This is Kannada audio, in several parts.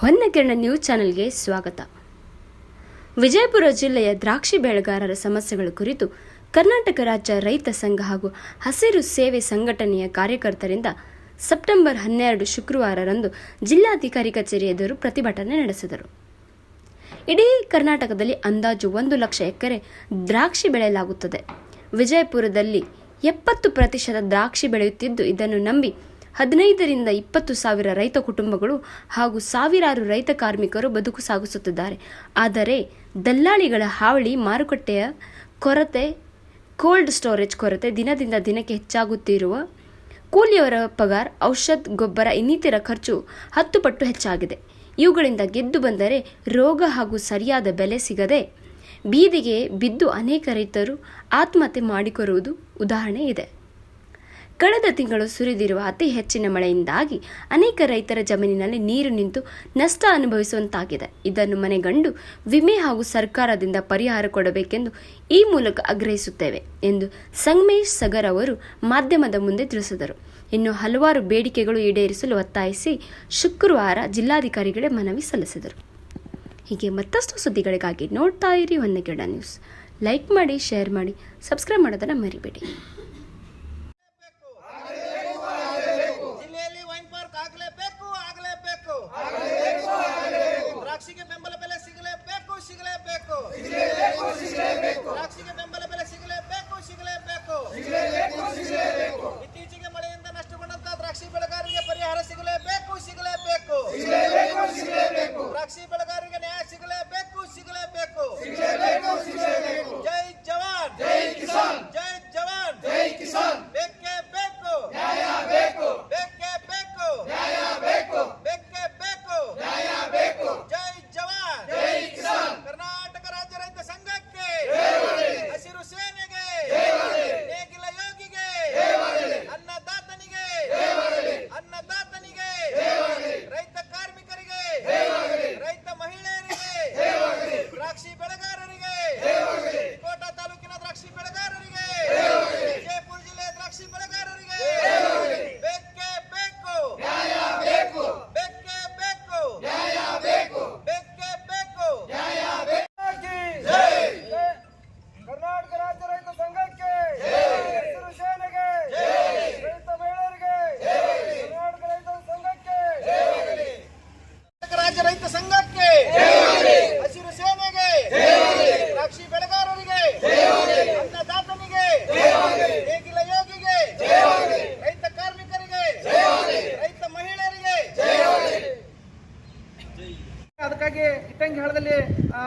ಹೊನ್ನಕಿರಣ ನ್ಯೂಸ್ ಚಾನೆಲ್ಗೆ ಸ್ವಾಗತ. ವಿಜಯಪುರ ಜಿಲ್ಲೆಯ ದ್ರಾಕ್ಷಿ ಬೆಳೆಗಾರರ ಸಮಸ್ಯೆಗಳ ಕುರಿತು ಕರ್ನಾಟಕ ರಾಜ್ಯ ರೈತ ಸಂಘ ಹಾಗೂ ಹಸಿರು ಸೇವೆ ಸಂಘಟನೆಯ ಕಾರ್ಯಕರ್ತರಿಂದ ಸೆಪ್ಟೆಂಬರ್ ಹನ್ನೆರಡು ಶುಕ್ರವಾರರಂದು ಜಿಲ್ಲಾಧಿಕಾರಿ ಕಚೇರಿ ಎದುರು ಪ್ರತಿಭಟನೆ ನಡೆಸಿದರು. ಇಡೀ ಕರ್ನಾಟಕದಲ್ಲಿ ಅಂದಾಜು ಒಂದು ಲಕ್ಷ ಎಕರೆ ದ್ರಾಕ್ಷಿ ಬೆಳೆಯಲಾಗುತ್ತದೆ. ವಿಜಯಪುರದಲ್ಲಿ ಎಪ್ಪತ್ತು ಪ್ರತಿಶತ ದ್ರಾಕ್ಷಿ ಬೆಳೆಯುತ್ತಿದ್ದು, ಇದನ್ನು ನಂಬಿ ಹದಿನೈದರಿಂದ ಇಪ್ಪತ್ತು ಸಾವಿರ ರೈತ ಕುಟುಂಬಗಳು ಹಾಗೂ ಸಾವಿರಾರು ರೈತ ಕಾರ್ಮಿಕರು ಬದುಕು ಸಾಗಿಸುತ್ತಿದ್ದಾರೆ. ಆದರೆ, ದಲ್ಲಾಳಿಗಳ ಹಾವಳಿ ಮಾರುಕಟ್ಟೆಯ ಕೊರತೆ ಕೋಲ್ಡ್ ಸ್ಟೋರೇಜ್ ಕೊರತೆ ದಿನದಿಂದ ದಿನಕ್ಕೆ ಹೆಚ್ಚಾಗುತ್ತಿರುವ ಕೂಲಿಯವರ ಪಗಾರ್, ಔಷಧ, ಗೊಬ್ಬರ, ಇನ್ನಿತರ ಖರ್ಚು ಹತ್ತು ಪಟ್ಟು ಹೆಚ್ಚಾಗಿದೆ. ಇವುಗಳಿಂದ ಗೆದ್ದು ಬಂದರೆ ರೋಗ ಹಾಗೂ ಸರಿಯಾದ ಬೆಲೆ ಸಿಗದೆ ಬೀದಿಗೆ ಬಿದ್ದು ಅನೇಕ ರೈತರು ಆತ್ಮಹತ್ಯೆ ಮಾಡಿಕೊರುವುದು ಉದಾಹರಣೆ ಇದೆ. ಕಳೆದ ತಿಂಗಳು ಸುರಿದಿರುವ ಅತಿ ಹೆಚ್ಚಿನ ಮಳೆಯಿಂದಾಗಿ ಅನೇಕ ರೈತರ ಜಮೀನಿನಲ್ಲಿ ನೀರು ನಿಂತು ನಷ್ಟ ಅನುಭವಿಸುವಂತಾಗಿದೆ. ಇದನ್ನು ಮನೆಗಂಡು ವಿಮೆ ಹಾಗೂ ಸರ್ಕಾರದಿಂದ ಪರಿಹಾರ ಕೊಡಬೇಕೆಂದು ಈ ಮೂಲಕ ಆಗ್ರಹಿಸುತ್ತೇವೆ ಎಂದು ಸಂಗಮೇಶ್ ಸಗರ್ ಅವರು ಮಾಧ್ಯಮದ ಮುಂದೆ ತಿಳಿಸಿದರು. ಇನ್ನು ಹಲವಾರು ಬೇಡಿಕೆಗಳು ಈಡೇರಿಸಲು ಒತ್ತಾಯಿಸಿ ಶುಕ್ರವಾರ ಜಿಲ್ಲಾಧಿಕಾರಿಗಳೇ ಮನವಿ ಸಲ್ಲಿಸಿದರು. ಹೀಗೆ ಮತ್ತಷ್ಟು ಸುದ್ದಿಗಳಿಗಾಗಿ ನೋಡ್ತಾ ಇರಿ ಹೊನ್ನಗಿಡ ನ್ಯೂಸ್. ಲೈಕ್ ಮಾಡಿ, ಶೇರ್ ಮಾಡಿ, ಸಬ್ಸ್ಕ್ರೈಬ್ ಮಾಡೋದನ್ನು ಮರಿಬೇಡಿ.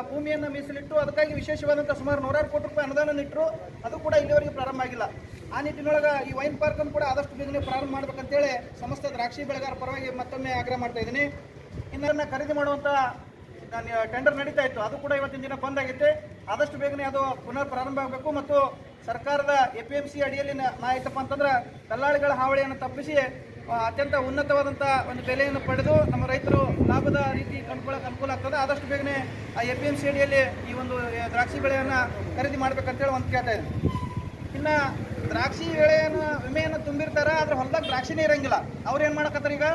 ಭೂಮಿಯನ್ನ ಮೀಸಲಿಟ್ಟು ಅದಕ್ಕಾಗಿ ವಿಶೇಷವಾದಂಥ ಸುಮಾರು ನೂರಾರು ಕೋಟಿ ರೂಪಾಯಿ ಅನುದಾನ ಇಟ್ಟರು ಅದು ಕೂಡ ಇಲ್ಲಿವರೆಗೆ ಪ್ರಾರಂಭ ಆಗಿಲ್ಲ. ಆ ನಿಟ್ಟಿನೊಳಗೆ ಈ ವೈನ್ ಪಾರ್ಕ್ ಅನ್ನು ಕೂಡ ಆದಷ್ಟು ಬೇಗನೆ ಪ್ರಾರಂಭ ಮಾಡ್ಬೇಕಂತೇಳಿ ಸಮಸ್ತ ದ್ರಾಕ್ಷಿ ಬೆಳೆಗಾರ ಪರವಾಗಿ ಮತ್ತೊಮ್ಮೆ ಆಗ್ರಹ ಮಾಡ್ತಾ ಇದ್ದೀನಿ. ಇನ್ನನ್ನ ಖರೀದಿ ಮಾಡುವಂತ ಟೆಂಡರ್ ನಡೀತಾ ಇತ್ತು. ಅದು ಕೂಡ ಇವತ್ತಿನ ದಿನ ಬಂದ್ ಆದಷ್ಟು ಬೇಗನೆ ಅದು ಪುನರ್ ಪ್ರಾರಂಭ ಆಗಬೇಕು ಮತ್ತು ಸರ್ಕಾರದ ಎ ಪಿ ಎಂ ಸಿ ಅಡಿಯಲ್ಲಿ ನಾ ಆಯ್ತಪ್ಪ ಅಂತಂದ್ರೆ ದಲ್ಲಾಳಿಗಳ ಹಾವಳಿಯನ್ನು ತಪ್ಪಿಸಿ ಆ, ಅತ್ಯಂತ ಉನ್ನತವಾದಂಥ ಒಂದು ಬೆಲೆಯನ್ನು ಪಡೆದು ನಮ್ಮ ರೈತರು ಲಾಭದ ರೀತಿ ಕಂಡುಕೊಳ್ಳೋಕೆ ಅನುಕೂಲ ಆಗ್ತದೆ. ಆದಷ್ಟು ಬೇಗನೆ ಆ ಎ ಪಿ ಎಂ ಸಿ ಅಡಿಯಲ್ಲಿ ಈ ಒಂದು ದ್ರಾಕ್ಷಿ ಬೆಳೆಯನ್ನು ಖರೀದಿ ಮಾಡ್ಬೇಕಂತೇಳಿ ಒಂದು ಕೇಳ್ತಾ ಇದೆ ಇನ್ನು ದ್ರಾಕ್ಷಿ ಬೆಳೆಯನ್ನು ವಿಮೆಯನ್ನು ತುಂಬಿರ್ತಾರೆ, ಆದರೆ ಹೊಲದಾಗ ದ್ರಾಕ್ಷಿನೇ ಇರಂಗಿಲ್ಲ. ಅವ್ರು ಏನು ಮಾಡಕತ್ತಾರೆ ಈಗ?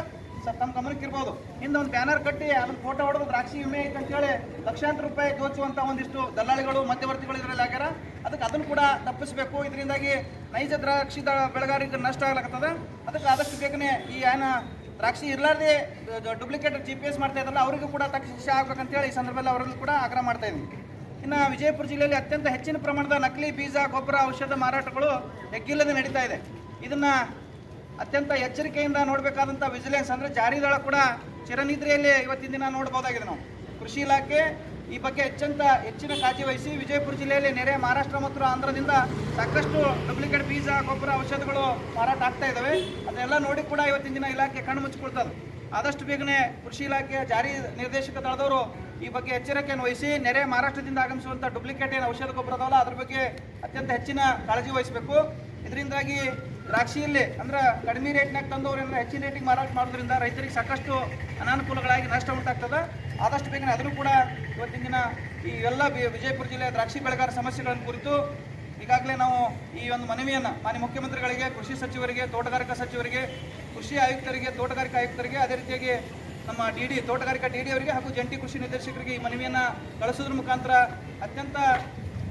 ಸರ್, ತಮ್ಮ ಗಮನಕ್ಕೆ ಇರ್ಬೋದು ಹಿಂದೆ ಒಂದು ಬ್ಯಾನರ್ ಕಟ್ಟಿ ಅದನ್ನ ಫೋಟೋ ಹೊಡೆದು ದ್ರಾಕ್ಷಿ ವಿಮೆ ಐತೆ ಅಂತೇಳಿ ಲಕ್ಷಾಂತರ ರೂಪಾಯಿ ದೋಚುವಂತ ಒಂದಿಷ್ಟು ದಲ್ಲಾಳಿಗಳು, ಮಧ್ಯವರ್ತಿಗಳು ಇದರಲ್ಲಿ ಆಗ್ಯಾರ. ಅದಕ್ಕೆ ಅದನ್ನು ಕೂಡ ತಪ್ಪಿಸಬೇಕು. ಇದರಿಂದಾಗಿ ನೈಜ ದ್ರಾಕ್ಷಿ ಬೆಳೆಗಾರರಿಗೆ ನಷ್ಟ ಆಗ್ಲಾಗ್ತದೆ. ಅದಕ್ಕೆ ಆದಷ್ಟು ಬೇಗನೆ ಈ ಏನ ದ್ರಾಕ್ಷಿ ಇರಲಾರ್ದೆ ಡೂಪ್ಲಿಕೇಟ್ ಜಿ ಪಿ ಎಸ್ ಮಾಡ್ತಾ ಇದ್ರಲ್ಲ ಅವರಿಗೂ ಕೂಡ ತಕ್ಕ ಶಿಕ್ಷೆ ಆಗ್ಬೇಕಂತೇಳಿ ಈ ಸಂದರ್ಭದಲ್ಲಿ ಅವರಿಗೂ ಕೂಡ ಆಗ್ರಹ ಮಾಡ್ತಾ ಇದ್ದೀನಿ. ಇನ್ನು ವಿಜಯಪುರ ಜಿಲ್ಲೆಯಲ್ಲಿ ಅತ್ಯಂತ ಹೆಚ್ಚಿನ ಪ್ರಮಾಣದ ನಕಲಿ, ಬೀಜ, ಗೊಬ್ಬರ, ಔಷಧ ಮಾರಾಟಗಳು ಎಗ್ಗಿಲ್ಲದೆ ನಡೀತಾ ಇದೆ. ಇದನ್ನ ಅತ್ಯಂತ ಎಚ್ಚರಿಕೆಯಿಂದ ನೋಡಬೇಕಾದಂಥ ವಿಜಿಲೆನ್ಸ್ ಅಂದರೆ ಜಾರಿ ದಳ ಕೂಡ ಚಿರನಿದ್ರೆಯಲ್ಲಿ ಇವತ್ತಿನ ದಿನ ನೋಡ್ಬೋದಾಗಿದೆ ನಾವು. ಕೃಷಿ ಇಲಾಖೆ ಈ ಬಗ್ಗೆ ಅತ್ಯಂತ ಹೆಚ್ಚಿನ ಕಾಳಜಿ ವಹಿಸಿ ವಿಜಯಪುರ ಜಿಲ್ಲೆಯಲ್ಲಿ ನೆರೆ ಮಹಾರಾಷ್ಟ್ರ ಮತ್ತು ಆಂಧ್ರದಿಂದ ಸಾಕಷ್ಟು ಡೂಪ್ಲಿಕೇಟ್ ಬೀಜ, ಗೊಬ್ಬರ, ಔಷಧಗಳು ಮಾರಾಟ ಆಗ್ತಾ ಇದ್ದಾವೆ ಅದನ್ನೆಲ್ಲ ನೋಡಿ ಕೂಡ ಇವತ್ತಿನ ದಿನ ಇಲಾಖೆ ಕಣ್ಣು ಮುಚ್ಚಿಕೊಳ್ತದೆ ಆದಷ್ಟು ಬೇಗನೆ ಕೃಷಿ ಇಲಾಖೆಯ ಜಾರಿ ನಿರ್ದೇಶಕ ದಳದವರು ಈ ಬಗ್ಗೆ ಎಚ್ಚರಿಕೆಯನ್ನು ವಹಿಸಿ ನೆರೆ ಮಹಾರಾಷ್ಟ್ರದಿಂದ ಆಗಮಿಸುವಂಥ ಡೂಪ್ಲಿಕೇಟ್ ಏನು ಔಷಧ, ಗೊಬ್ಬರ ಅದಲ್ಲ ಅದ್ರ ಬಗ್ಗೆ ಅತ್ಯಂತ ಹೆಚ್ಚಿನ ಕಾಳಜಿ ವಹಿಸಬೇಕು. ಇದರಿಂದಾಗಿ ದ್ರಾಕ್ಷಿಯಲ್ಲಿ ಅಂದ್ರೆ ಕಡಿಮೆ ರೇಟ್ನಾಗ ತಂದವ್ರೇನಾರ ಹೆಚ್ಚಿನ ರೇಟಿಗೆ ಮಾರಾಟ ಮಾಡೋದ್ರಿಂದ ರೈತರಿಗೆ ಸಾಕಷ್ಟು ಅನಾನುಕೂಲಗಳಾಗಿ ನಷ್ಟ ಉಂಟಾಗ್ತದೆ. ಆದಷ್ಟು ಬೇಗನೆ ಅದನ್ನು ಕೂಡ ಇವತ್ತಿನ ದಿನ ಈ ಎಲ್ಲ ವಿಜಯಪುರ ಜಿಲ್ಲೆಯ ದ್ರಾಕ್ಷಿ ಬೆಳೆಗಾರ ಸಮಸ್ಯೆಗಳನ್ನು ಕುರಿತು ಈಗಾಗಲೇ ನಾವು ಈ ಒಂದು ಮನವಿಯನ್ನು ಮಾನ್ಯ ಮುಖ್ಯಮಂತ್ರಿಗಳಿಗೆ, ಕೃಷಿ ಸಚಿವರಿಗೆ, ತೋಟಗಾರಿಕಾ ಸಚಿವರಿಗೆ, ಕೃಷಿ ಆಯುಕ್ತರಿಗೆ, ತೋಟಗಾರಿಕಾ ಆಯುಕ್ತರಿಗೆ, ಅದೇ ರೀತಿಯಾಗಿ ನಮ್ಮ ಡಿ ಡಿ, ತೋಟಗಾರಿಕಾ ಡಿ ಡಿ ಅವರಿಗೆ ಹಾಗೂ ಜಂಟಿ ಕೃಷಿ ನಿರ್ದೇಶಕರಿಗೆ ಈ ಮನವಿಯನ್ನು ಕಳಿಸೋದ್ರ ಮುಖಾಂತರ ಅತ್ಯಂತ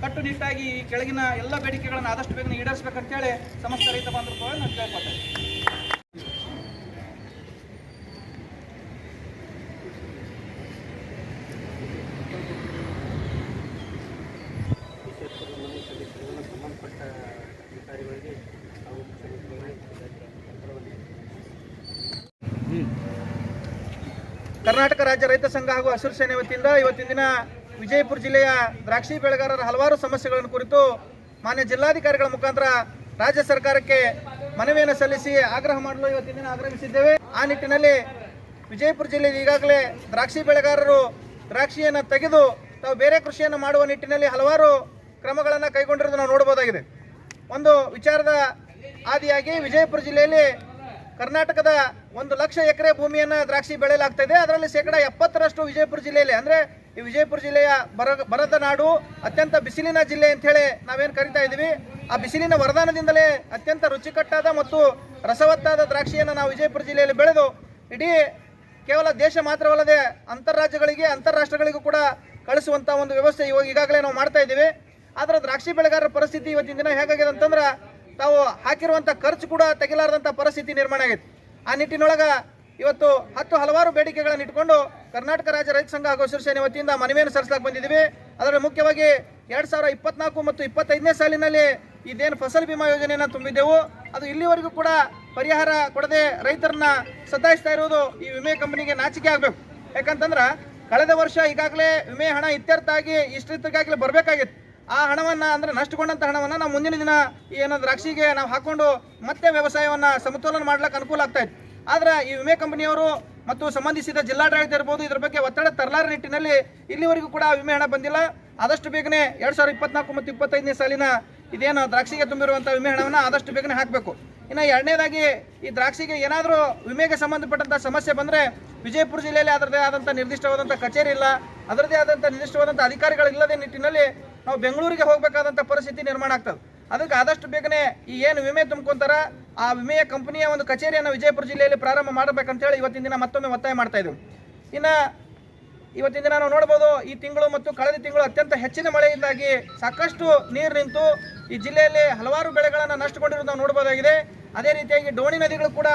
ಕಟ್ಟುನಿಟ್ಟಾಗಿ ಈ ಕೆಳಗಿನ ಎಲ್ಲ ಬೇಡಿಕೆಗಳನ್ನು ಆದಷ್ಟು ಬೇಗನೆ ಈಡೇರಿಸಬೇಕಂತೇಳಿ ಸಮಸ್ತ ರೈತ ಬಾಂಧವರು ನಾನು ಮುಖ್ಯಮಂತ್ರಿಗಳಿಗೆ ಕರ್ನಾಟಕ ರಾಜ್ಯ ರೈತ ಸಂಘ ಹಾಗೂ ಹಸಿರು ಸೇನೆ ವತಿಯಿಂದ ಇವತ್ತಿನ ದಿನ ವಿಜಯಪುರ ಜಿಲ್ಲೆಯ ದ್ರಾಕ್ಷಿ ಬೆಳೆಗಾರರ ಹಲವಾರು ಸಮಸ್ಯೆಗಳನ್ನು ಕುರಿತು ಮಾನ್ಯ ಜಿಲ್ಲಾಧಿಕಾರಿಗಳ ಮುಖಾಂತರ ರಾಜ್ಯ ಸರ್ಕಾರಕ್ಕೆ ಮನವಿಯನ್ನು ಸಲ್ಲಿಸಿ ಆಗ್ರಹ ಮಾಡಲು ಇವತ್ತಿನ ದಿನ ಆಗ್ರಹಿಸಿದ್ದೇವೆ. ಆ ನಿಟ್ಟಿನಲ್ಲಿ ವಿಜಯಪುರ ಜಿಲ್ಲೆಯಲ್ಲಿ ಈಗಾಗಲೇ ದ್ರಾಕ್ಷಿ ಬೆಳೆಗಾರರು ದ್ರಾಕ್ಷಿಯನ್ನು ತೆಗೆದು ತಾವು ಬೇರೆ ಕೃಷಿಯನ್ನು ಮಾಡುವ ನಿಟ್ಟಿನಲ್ಲಿ ಹಲವಾರು ಕ್ರಮಗಳನ್ನು ಕೈಗೊಂಡಿರೋದು ನಾವು ನೋಡಬಹುದಾಗಿದೆ. ಒಂದು ವಿಚಾರದ ಆದಿಯಾಗಿ ವಿಜಯಪುರ ಜಿಲ್ಲೆಯಲ್ಲಿ ಕರ್ನಾಟಕದ ಒಂದು ಲಕ್ಷ ಎಕರೆ ಭೂಮಿಯನ್ನು ದ್ರಾಕ್ಷಿ ಬೆಳೆಯಲಾಗ್ತಾ ಇದೆ. ಅದರಲ್ಲಿ ಶೇಕಡಾ ಎಪ್ಪತ್ತರಷ್ಟು ವಿಜಯಪುರ ಜಿಲ್ಲೆಯಲ್ಲಿ ಅಂದರೆ ಈ ವಿಜಯಪುರ ಜಿಲ್ಲೆಯ ಬರ ಬರದ ನಾಡು ಅತ್ಯಂತ ಬಿಸಿಲಿನ ಜಿಲ್ಲೆ ಅಂತ ಹೇಳಿ ನಾವೇನು ಕರಿತಾ ಇದ್ದೀವಿ. ಆ ಬಿಸಿಲಿನ ವರದಾನದಿಂದಲೇ ಅತ್ಯಂತ ರುಚಿಕಟ್ಟಾದ ಮತ್ತು ರಸವತ್ತಾದ ದ್ರಾಕ್ಷಿಯನ್ನು ನಾವು ವಿಜಯಪುರ ಜಿಲ್ಲೆಯಲ್ಲಿ ಬೆಳೆದು, ಇಡೀ ಕೇವಲ ದೇಶ ಮಾತ್ರವಲ್ಲದೆ ಅಂತಾರಾಜ್ಯಗಳಿಗೆ ಅಂತಾರಾಷ್ಟ್ರಗಳಿಗೂ ಕೂಡ ಕಳಿಸುವಂಥ ಒಂದು ವ್ಯವಸ್ಥೆ ಇವಾಗ ಈಗಾಗಲೇ ನಾವು ಮಾಡ್ತಾ ಇದ್ದೀವಿ. ಆದರೆ ದ್ರಾಕ್ಷಿ ಬೆಳೆಗಾರರ ಪರಿಸ್ಥಿತಿ ಇವತ್ತಿನ ದಿನ ಹೇಗಾಗಿದೆ ಅಂತಂದ್ರೆ, ತಾವು ಹಾಕಿರುವಂಥ ಖರ್ಚು ಕೂಡ ತೆಗಿಲಾರದಂಥ ಪರಿಸ್ಥಿತಿ ನಿರ್ಮಾಣ ಆಗೈತೆ. ಆ ನಿಟ್ಟಿನೊಳಗೆ ಇವತ್ತು ಹತ್ತು ಹಲವಾರು ಬೇಡಿಕೆಗಳನ್ನು ಇಟ್ಕೊಂಡು ಕರ್ನಾಟಕ ರಾಜ್ಯ ರೈತ ಸಂಘ ಹಾಗೂ ಶಿವಸೇನೆ ವತಿಯಿಂದ ಮನವಿಯನ್ನು ಸಲ್ಲಿಸಲಾಗಿ ಬಂದಿದ್ದೀವಿ. ಅದರಲ್ಲಿ ಮುಖ್ಯವಾಗಿ ಎರಡು ಸಾವಿರ ಇಪ್ಪತ್ನಾಲ್ಕು ಮತ್ತು ಇಪ್ಪತ್ತೈದನೇ ಸಾಲಿನಲ್ಲಿ ಇದೇನು ಫಸಲ್ ಬಿಮಾ ಯೋಜನೆಯನ್ನು ತುಂಬಿದ್ದೆವು. ಅದು ಇಲ್ಲಿವರೆಗೂ ಕೂಡ ಪರಿಹಾರ ಕೊಡದೆ ರೈತರನ್ನ ಸತಾಯಿಸ್ತಾ ಇರೋದು ಈ ವಿಮೆ ಕಂಪನಿಗೆ ನಾಚಿಕೆ ಆಗಬೇಕು. ಯಾಕಂತಂದ್ರೆ ಕಳೆದ ವರ್ಷ ಈಗಾಗಲೇ ವಿಮೆ ಹಣ ಇತ್ಯರ್ಥ ಆಗಿ ಇಷ್ಟಿಗಾಗಲೇ ಬರಬೇಕಾಗಿತ್ತು. ಆ ಹಣವನ್ನ ಅಂದ್ರೆ ನಷ್ಟಗೊಂಡಂಥ ಹಣವನ್ನ ನಾವು ಮುಂದಿನ ದಿನ ಏನೋ ದ್ರಾಕ್ಷಿಗೆ ನಾವು ಹಾಕೊಂಡು ಮತ್ತೆ ವ್ಯವಸಾಯವನ್ನ ಸಮತೋಲನ ಮಾಡ್ಲಿಕ್ಕೆ ಅನುಕೂಲ ಆಗ್ತಾ ಆದ್ರೆ ಈ ವಿಮೆ ಕಂಪನಿಯವರು ಮತ್ತು ಸಂಬಂಧಿಸಿದ ಜಿಲ್ಲಾಡಳಿತ ಇರ್ಬೋದು ಇದ್ರ ಬಗ್ಗೆ ಒತ್ತಡ ತರಲಾರ ನಿಟ್ಟಿನಲ್ಲಿ ಇಲ್ಲಿವರೆಗೂ ಕೂಡ ವಿಮೆ ಹಣ ಬಂದಿಲ್ಲ. ಆದಷ್ಟು ಬೇಗನೆ ಎರಡ್ ಸಾವಿರದ ಇಪ್ಪತ್ನಾಲ್ಕು ಮತ್ತು ಇಪ್ಪತ್ತೈದನೇ ಸಾಲಿನ ಇದೇನು ದ್ರಾಕ್ಷಿಗೆ ತುಂಬಿರುವಂಥ ವಿಮೆ ಹಣವನ್ನು ಆದಷ್ಟು ಬೇಗನೆ ಹಾಕಬೇಕು. ಇನ್ನು ಎರಡನೇದಾಗಿ ಈ ದ್ರಾಕ್ಷಿಗೆ ಏನಾದರೂ ವಿಮೆಗೆ ಸಂಬಂಧಪಟ್ಟಂಥ ಸಮಸ್ಯೆ ಬಂದರೆ ವಿಜಯಪುರ ಜಿಲ್ಲೆಯಲ್ಲಿ ಅದರದೇ ಆದಂಥ ನಿರ್ದಿಷ್ಟವಾದಂಥ ಕಚೇರಿ ಇಲ್ಲ. ಅದರದೇ ಆದಂಥ ನಿರ್ದಿಷ್ಟವಾದಂಥ ಅಧಿಕಾರಿಗಳಿಲ್ಲದೆ ನಿಟ್ಟಿನಲ್ಲಿ ನಾವು ಬೆಂಗಳೂರಿಗೆ ಹೋಗಬೇಕಾದಂಥ ಪರಿಸ್ಥಿತಿ ನಿರ್ಮಾಣ ಆಗ್ತದೆ. ಅದಕ್ಕೆ ಆದಷ್ಟು ಬೇಗನೆ ಈ ಏನು ವಿಮೆ ತುಂಬ್ಕೊಂತಾರ, ಆ ವಿಮೆಯ ಕಂಪನಿಯ ಒಂದು ಕಚೇರಿಯನ್ನು ವಿಜಯಪುರ ಜಿಲ್ಲೆಯಲ್ಲಿ ಪ್ರಾರಂಭ ಮಾಡಬೇಕಂತೇಳಿ ಇವತ್ತಿನ ದಿನ ಮತ್ತೊಮ್ಮೆ ಒತ್ತಾಯ ಮಾಡ್ತಾ ಇದ್ದೀವಿ. ಇನ್ನು ಇವತ್ತಿನ ದಿನ ನಾವು ನೋಡ್ಬೋದು, ಈ ತಿಂಗಳು ಮತ್ತು ಕಳೆದ ತಿಂಗಳು ಅತ್ಯಂತ ಹೆಚ್ಚಿನ ಮಳೆಯಿಂದಾಗಿ ಸಾಕಷ್ಟು ನೀರು ನಿಂತು ಈ ಜಿಲ್ಲೆಯಲ್ಲಿ ಹಲವಾರು ಬೆಳೆಗಳನ್ನು ನಷ್ಟಗೊಂಡಿರೋದು ನಾವು ನೋಡ್ಬೋದಾಗಿದೆ. ಅದೇ ರೀತಿಯಾಗಿ ಡೋಣಿ ನದಿಗಳು ಕೂಡ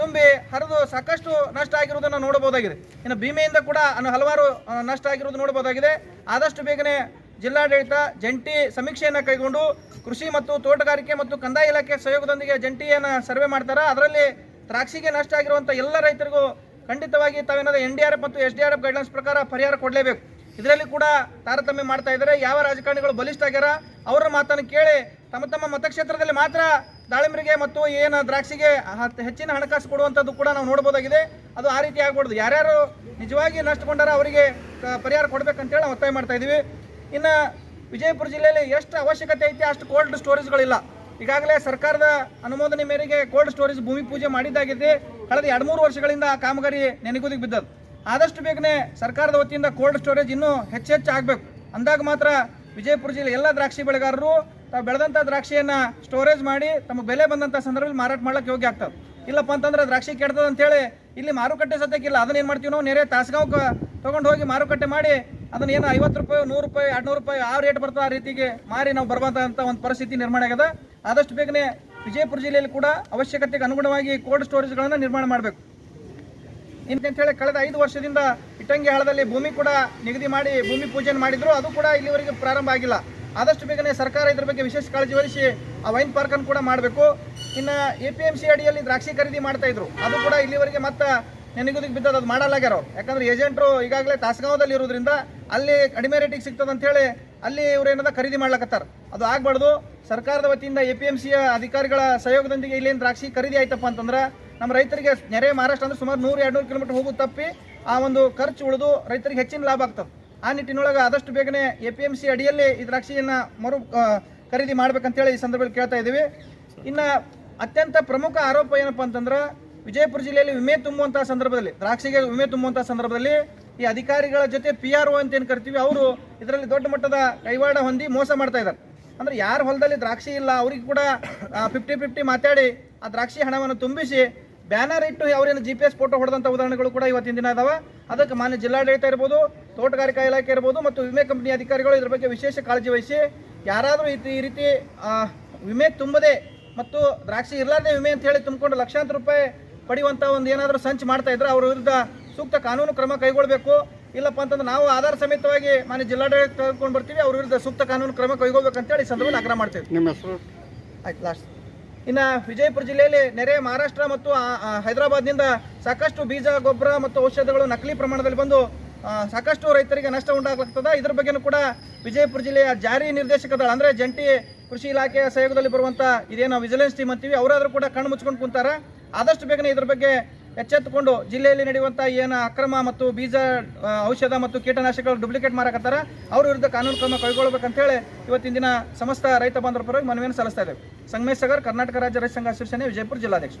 ತುಂಬಿ ಹರಿದು ಸಾಕಷ್ಟು ನಷ್ಟ ಆಗಿರುವುದನ್ನು ನೋಡಬಹುದಾಗಿದೆ ಇನ್ನು ಭೀಮೆಯಿಂದ ಕೂಡ ಹಲವಾರು ನಷ್ಟ ಆಗಿರುವುದು ನೋಡಬಹುದಾಗಿದೆ ಆದಷ್ಟು ಬೇಗನೆ ಜಿಲ್ಲಾಡಳಿತ ಜಂಟಿ ಸಮೀಕ್ಷೆಯನ್ನು ಕೈಗೊಂಡು ಕೃಷಿ ಮತ್ತು ತೋಟಗಾರಿಕೆ ಮತ್ತು ಕಂದಾಯ ಇಲಾಖೆ ಸಹಯೋಗದೊಂದಿಗೆ ಜಂಟಿಯನ್ನು ಸರ್ವೆ ಮಾಡ್ತಾರೆ. ಅದರಲ್ಲಿ ದ್ರಾಕ್ಷಿಗೆ ನಷ್ಟ ಆಗಿರುವಂಥ ಎಲ್ಲ ರೈತರಿಗೂ ಖಂಡಿತವಾಗಿ ತಾವೇನಾದ ಎನ್ ಡಿ ಆರ್ ಎಫ್ ಮತ್ತು S D R F guidelines ಪ್ರಕಾರ ಪರಿಹಾರ ಕೊಡಲೇಬೇಕು. ಇದರಲ್ಲಿ ಕೂಡ ತಾರತಮ್ಯ ಮಾಡ್ತಾ ಇದ್ದಾರೆ. ಯಾವ ರಾಜಕಾರಣಿಗಳು ಬಲಿಷ್ಠ ಆಗ್ಯಾರ? ಅವರ ಮಾತನ್ನು ಕೇಳಿ ತಮ್ಮ ತಮ್ಮ ಮತಕ್ಷೇತ್ರದಲ್ಲಿ ಮಾತ್ರ ದಾಳಿಂಬರಿಗೆ ಮತ್ತು ಏನು ದ್ರಾಕ್ಷಿಗೆ ಹೆಚ್ಚಿನ ಹಣಕಾಸು ಕೊಡುವಂಥದ್ದು ಕೂಡ ನಾವು ನೋಡ್ಬೋದಾಗಿದೆ. ಅದು ಆ ರೀತಿ ಆಗ್ಬಾರ್ದು. ಯಾರ್ಯಾರು ನಿಜವಾಗಿ ನಷ್ಟಗೊಂಡಾರ ಅವರಿಗೆ ಪರಿಹಾರ ಕೊಡಬೇಕಂತೇಳಿ ಒತ್ತಾಯ ಮಾಡ್ತಾ ಇದ್ದೀವಿ. ಇನ್ನು ವಿಜಯಪುರ ಜಿಲ್ಲೆಯಲ್ಲಿ ಎಷ್ಟು ಅವಶ್ಯಕತೆ ಐತಿ ಅಷ್ಟು ಕೋಲ್ಡ್ ಸ್ಟೋರೇಜ್ಗಳಿಲ್ಲ ಈಗಾಗಲೇ ಸರ್ಕಾರದ ಅನುಮೋದನೆ ಮೇರೆಗೆ ಕೋಲ್ಡ್ ಸ್ಟೋರೇಜ್ ಭೂಮಿ ಪೂಜೆ ಮಾಡಿದ್ದಾಗಿದೆ. ಕಳೆದ ಎರಡು ಮೂರು ವರ್ಷಗಳಿಂದ ಆ ಕಾಮಗಾರಿ ನೆನೆಗುದಿಗೆ ಬಿದ್ದದ್ದು. ಆದಷ್ಟು ಬೇಗನೆ ಸರ್ಕಾರದ ವತಿಯಿಂದ ಕೋಲ್ಡ್ ಸ್ಟೋರೇಜ್ ಇನ್ನೂ ಹೆಚ್ಚು ಹೆಚ್ಚು ಆಗಬೇಕು. ಅಂದಾಗ ಮಾತ್ರ ವಿಜಯಪುರ ಜಿಲ್ಲೆ ಎಲ್ಲ ದ್ರಾಕ್ಷಿ ಬೆಳೆಗಾರರು ತಾವು ಬೆಳೆದಂಥ ದ್ರಾಕ್ಷಿಯನ್ನು ಸ್ಟೋರೇಜ್ ಮಾಡಿ ತಮ್ಮ ಬೆಲೆ ಬಂದಂಥ ಸಂದರ್ಭದಲ್ಲಿ ಮಾರಾಟ ಮಾಡ್ಲಿಕ್ಕೆ ಯೋಗ್ಯ ಆಗ್ತದೆ. ಇಲ್ಲಪ್ಪ ಅಂತಂದ್ರೆ ದ್ರಾಕ್ಷಿ ಕೆಡ್ತದ ಅಂತೇಳಿ ಇಲ್ಲಿ ಮಾರುಕಟ್ಟೆ ಸದ್ಯಕ್ಕಿಲ್ಲ ಅದನ್ನ ಏನು ಮಾಡ್ತೀವಿ ನಾವು? ನೆರೆ ತಾಸಗಾವ್ಗೆ ತೊಗೊಂಡು ಹೋಗಿ ಮಾರುಕಟ್ಟೆ ಮಾಡಿ ಅದನ್ನ ಏನು ಐವತ್ತು ರೂಪಾಯಿ, ನೂರು ರೂಪಾಯಿ ಎರಡ್ನೂರು ರೂಪಾಯಿ ಆ ರೇಟ್ ಬರ್ತದೆ ಆ ರೀತಿಗೆ ಮಾರಿ ನಾವು ಬರುವಂಥ ಒಂದು ಪರಿಸ್ಥಿತಿ ನಿರ್ಮಾಣ ಆಗ್ಯದ. ಆದಷ್ಟು ಬೇಗನೆ ವಿಜಯಪುರ ಜಿಲ್ಲೆಯಲ್ಲಿ ಕೂಡ ಅವಶ್ಯಕತೆಗೆ ಅನುಗುಣವಾಗಿ ಕೋಲ್ಡ್ ಸ್ಟೋರೇಜ್ಗಳನ್ನು ನಿರ್ಮಾಣ ಮಾಡಬೇಕು. ಅಂತ ಹೇಳಿ ಕಳೆದ ಐದು ವರ್ಷದಿಂದ ಇಟ್ಟಂಗಿ ಹಾಳದಲ್ಲಿ ಭೂಮಿ ಕೂಡ ನಿಗದಿ ಮಾಡಿ ಭೂಮಿ ಪೂಜೆ ಮಾಡಿದ್ರು. ಅದು ಕೂಡ ಇಲ್ಲಿವರೆಗೆ ಪ್ರಾರಂಭ ಆಗಿಲ್ಲ. ಆದಷ್ಟು ಬೇಗನೆ ಸರ್ಕಾರ ಇದ್ರ ಬಗ್ಗೆ ವಿಶೇಷ ಕಾಳಜಿ ವಹಿಸಿ ಆ ವೈನ್ ಪಾರ್ಕನ್ನು ಕೂಡ ಮಾಡಬೇಕು. ಇನ್ನು ಎ ಪಿ ಎಂ ಸಿ ಅಡಿಯಲ್ಲಿ ದ್ರಾಕ್ಷಿ ಖರೀದಿ ಮಾಡ್ತಾ ಇದ್ರು. ಅದು ಕೂಡ ಇಲ್ಲಿವರೆಗೆ ಮತ್ತೆ ನೆನಗುದಿಗೆ ಬಿದ್ದದ ಅದು ಮಾಡಲಾಗ್ಯಾರ ಅವ್ರು ಯಾಕಂದ್ರೆ ಏಜೆಂಟ್ರು ಈಗಾಗಲೇ ತಾಸಗಾಂವದಲ್ಲಿ ಇರೋದ್ರಿಂದ ಅಲ್ಲಿ ಕಡಿಮೆ ರೇಟಿಗೆ ಸಿಗ್ತದೆ ಅಂತ ಹೇಳಿ ಅಲ್ಲಿ ಇವ್ರು ಏನದ ಖರೀದಿ ಮಾಡ್ಲಕತ್ತಾರ. ಅದು ಆಗ್ಬಾರ್ದು. ಸರ್ಕಾರದ ವತಿಯಿಂದ ಎ ಪಿ ಎಂ ಸಿಯ ಅಧಿಕಾರಿಗಳ ಸಹಯೋಗದೊಂದಿಗೆ ಇಲ್ಲೇನು ದ್ರಾಕ್ಷಿ ಖರೀದಿ ಆಯ್ತಪ್ಪ ಅಂತಂದ್ರೆ ನಮ್ಮ ರೈತರಿಗೆ ನೆರೆ ಮಹಾರಾಷ್ಟ್ರ ಅಂದ್ರೆ ಸುಮಾರು ನೂರು ಎರಡು ನೂರು ಕಿಲೋಮೀಟರ್ ಹೋಗು ತಪ್ಪಿ ಆ ಒಂದು ಖರ್ಚು ಉಳಿದು ರೈತರಿಗೆ ಹೆಚ್ಚಿನ ಲಾಭ ಆಗ್ತದೆ. ಆ ನಿಟ್ಟಿನೊಳಗೆ ಆದಷ್ಟು ಬೇಗನೆ ಎ ಪಿ ಎಂ ಸಿ ಅಡಿಯಲ್ಲಿ ಈ ದ್ರಾಕ್ಷಿಯನ್ನು ಮರು ಖರೀದಿ ಮಾಡ್ಬೇಕಂತೇಳಿ ಈ ಸಂದರ್ಭದಲ್ಲಿ ಕೇಳ್ತಾ ಇದ್ದೀವಿ. ಇನ್ನು ಅತ್ಯಂತ ಪ್ರಮುಖ ಆರೋಪ ಏನಪ್ಪ ಅಂತಂದ್ರೆ ವಿಜಯಪುರ ಜಿಲ್ಲೆಯಲ್ಲಿ ವಿಮೆ ತುಂಬುವಂತಹ ಸಂದರ್ಭದಲ್ಲಿ, ದ್ರಾಕ್ಷಿಗೆ ವಿಮೆ ತುಂಬುವಂತಹ ಸಂದರ್ಭದಲ್ಲಿ ಈ ಅಧಿಕಾರಿಗಳ ಜೊತೆ ಪಿ ಆರ್ ಒ ಅಂತ ಏನು ಕರಿತೀವಿ, ಅವರು ಇದರಲ್ಲಿ ದೊಡ್ಡ ಮಟ್ಟದ ಕೈವಾಡ ಹೊಂದಿ ಮೋಸ ಮಾಡ್ತಾ ಇದ್ದಾರೆ. ಅಂದ್ರೆ ಯಾರ ಹೊಲದಲ್ಲಿ ದ್ರಾಕ್ಷಿ ಇಲ್ಲ, ಅವ್ರಿಗೆ ಕೂಡ ಫಿಫ್ಟಿ ಫಿಫ್ಟಿ ಮಾತಾಡಿ ಆ ದ್ರಾಕ್ಷಿ ಹಣವನ್ನು ತುಂಬಿಸಿ ಬ್ಯಾನರ್ ಇಟ್ಟು ಅವರೇನು ಜಿ ಪಿ ಎಸ್ ಫೋಟೋ ಹೊಡೆದಂತ ಉದಾಹರಣೆಗಳು ಕೂಡ ಇವತ್ತಿನ ದಿನ ಅದಾವ ಅದಕ್ಕೆ ಮಾನ್ಯ ಜಿಲ್ಲಾಡಳಿತ ಇರ್ಬೋದು, ತೋಟಗಾರಿಕಾ ಇಲಾಖೆ ಇರ್ಬೋದು ಮತ್ತು ವಿಮೆ ಕಂಪನಿ ಅಧಿಕಾರಿಗಳು ಇದ್ರ ಬಗ್ಗೆ ವಿಶೇಷ ಕಾಳಜಿ ವಹಿಸಿ ಯಾರಾದರೂ ಈ ಈ ರೀತಿ ವಿಮೆ ತುಂಬದೆ ಮತ್ತು ದ್ರಾಕ್ಷಿ ಇರಲಾರ್ದೆ ವಿಮೆ ಅಂತ ಹೇಳಿ ತುಂಬಿಕೊಂಡು ಲಕ್ಷಾಂತರ ರೂಪಾಯಿ ಪಡೆಯುವಂಥ ಒಂದು ಏನಾದರೂ ಸಂಚು ಮಾಡ್ತಾ ಇದ್ರೆ ಅವ್ರ ವಿರುದ್ಧ ಸೂಕ್ತ ಕಾನೂನು ಕ್ರಮ ಕೈಗೊಳ್ಳಬೇಕು ಇಲ್ಲಪ್ಪ ಅಂತಂದ್ರೆ ನಾವು ಆಧಾರ ಸಮೇತವಾಗಿ ಮಾನ್ಯ ಜಿಲ್ಲಾಡಳಿತ ತೆಗೆದುಕೊಂಡು ಬರ್ತೀವಿ ಅವ್ರ ವಿರುದ್ಧ ಸೂಕ್ತ ಕಾನೂನು ಕ್ರಮ ಕೈಗೊಳ್ಬೇಕಂತೇಳಿ ಸಂದರ್ಭದಲ್ಲಿ ಆಗ್ರಹ ಮಾಡ್ತೀವಿ ನಿಮ್ಮ ಹೆಸರು? ಆಯ್ತು ಲಾಸ್ಟ್ ಇನ್ನು ವಿಜಯಪುರ ಜಿಲ್ಲೆಯಲ್ಲಿ ನೆರೆ ಮಹಾರಾಷ್ಟ್ರ ಮತ್ತು ಹೈದರಾಬಾದ್ನಿಂದ ಸಾಕಷ್ಟು ಬೀಜ ಗೊಬ್ಬರ ಮತ್ತು ಔಷಧಗಳು ನಕಲಿ ಪ್ರಮಾಣದಲ್ಲಿ ಬಂದು ಸಾಕಷ್ಟು ರೈತರಿಗೆ ನಷ್ಟ ಉಂಟಾಗ್ಲಾಗ್ತದೆ ಇದ್ರ ಬಗ್ಗೆನೂ ಕೂಡ ವಿಜಯಪುರ ಜಿಲ್ಲೆಯ ಜಾರಿ ನಿರ್ದೇಶಕ ದಳ ಅಂದರೆ ಜಂಟಿ ಕೃಷಿ ಇಲಾಖೆಯ ಸಹಯೋಗದಲ್ಲಿ ಬರುವಂಥ ಇದೇನು ವಿಜಿಲೆನ್ಸ್ ಟೀಮ್ ಅಂತೀವಿ ಅವರಾದರೂ ಕೂಡ ಕಣ್ಣು ಮುಚ್ಕೊಂಡು ಕುಂತಾರ. ಆದಷ್ಟು ಬೇಗನೆ ಇದ್ರ ಬಗ್ಗೆ ಎಚ್ಚೆತ್ತುಕೊಂಡು ಜಿಲ್ಲೆಯಲ್ಲಿ ನಡೆಯುವಂಥ ಏನು ಅಕ್ರಮ ಮತ್ತು ಬೀಜ ಔಷಧ ಮತ್ತು ಕೀಟನಾಶಕಗಳು ಡುಪ್ಲಿಕೇಟ್ ಮಾರಾಕತ್ತಾರ, ಅವ್ರ ವಿರುದ್ಧ ಕಾನೂನು ಕ್ರಮ ಕೈಗೊಳ್ಳಬೇಕಂತೇಳಿ ಇವತ್ತಿನ ದಿನ ಸಮಸ್ತ ರೈತ ಬಾಂಧವರ ಪರವಾಗಿ ಮನವಿಯನ್ನು ಸಲ್ಲಿಸ್ತಾ ಇದ್ದೇವೆ. ಸಂಗಮೇಶ್ ಸಾಗರ್, ಕರ್ನಾಟಕ ರಾಜ್ಯ ರೈತ ಸಂಘ ಅಸೋಸಿಯೇಷನ್ ವಿಜಯಪುರ ಜಿಲ್ಲಾಧ್ಯಕ್ಷ.